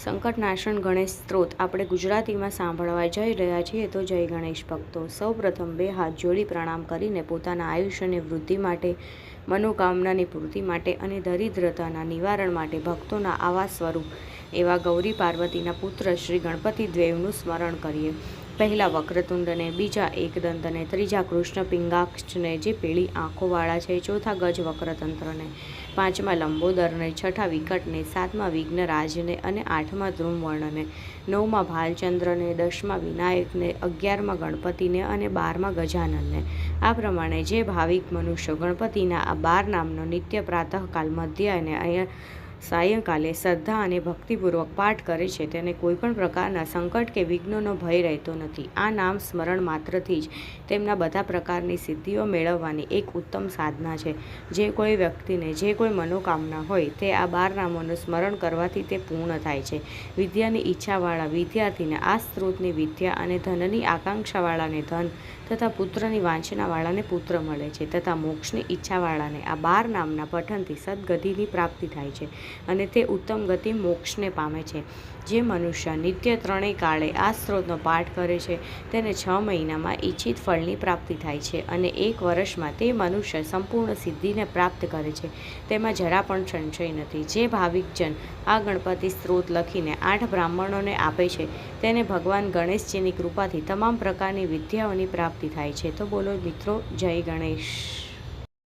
સંકટનાશન ગણેશ સ્ત્રોત. આપણે ગુજરાતીમાં સાંભળવા જઈ રહ્યા છીએ તો જય ગણેશ ભક્તો. સૌપ્રથમ બે હાથ જોડી પ્રણામ કરીને પોતાના આયુષ્યની વૃદ્ધિ માટે, મનોકામનાની પૂર્તિ માટે અને દરિદ્રતાના નિવારણ માટે ભક્તોના આવા સ્વરૂપ એવા ગૌરી પાર્વતીના પુત્ર શ્રી ગણપતિ દેવનું સ્મરણ કરીએ. પહેલા વક્રતુંડને બીજા એકદંતને ત્રીજા કૃષ્ણ પિંગાક્ષને જે પીળી આંખોવાળા છે, ચોથા ગજ વક્રતંત્રને, પાંચમા લંબોદરને, છઠ્ઠા વિકટને, સાતમા વિઘ્નરાજને અને આઠમા ધ્રુમવર્ણને નવમા ભાલચંદ્રને, દસમા વિનાયકને, અગિયારમાં ગણપતિને અને બારમા ગજાનનને. આ પ્રમાણે જે ભાવિક મનુષ્યો ગણપતિના આ બાર નામનો નિત્ય પ્રાતઃકાલ, મધ્ય અને અહીંયા સાયંકાલે શ્રદ્ધા અને ભક્તિપૂર્વક પાઠ કરે છે. તેને કોઈપણ પ્રકારના સંકટ કે વિઘ્નોનો ભય રહેતો નથી. આ નામ સ્મરણ માત્રથી જ તેમના બધા પ્રકારની સિદ્ધિઓ મેળવવાની એક ઉત્તમ સાધના છે. જે કોઈ વ્યક્તિને જે કોઈ મનોકામના હોય તે આ બાર નામોનું સ્મરણ કરવાથી તે પૂર્ણ થાય છે. વિદ્યાની ઈચ્છાવાળા વિદ્યાર્થીને આ સ્ત્રોતની વિદ્યા અને ધનની આકાંક્ષાવાળાને ધન તથા પુત્રની વાંચનાવાળાને પુત્ર મળે છે તથા મોક્ષની ઈચ્છાવાળાને આ બાર નામના પઠનથી સદગતિની પ્રાપ્તિ થાય છે. અને તે ઉત્તમ ગતિ મોક્ષને પામે છે. જે મનુષ્ય નિત્ય ત્રણેય કાળે આ સ્ત્રોતનો પાઠ કરે છે, તેને છ મહિનામાં ઈચ્છિત ફળની પ્રાપ્તિ થાય છે અને એક વર્ષમાં તે મનુષ્ય સંપૂર્ણ સિદ્ધિને પ્રાપ્ત કરે છે. તેમાં જરા પણ સંશય નથી. જે ભાવિકજન આ ગણપતિ સ્ત્રોત લખીને આઠ બ્રાહ્મણોને આપે છે, તેને ભગવાન ગણેશજીની કૃપાથી તમામ પ્રકારની વિદ્યાઓની પ્રાપ્તિ થાય છે. તો બોલો મિત્રો, જય ગણેશ.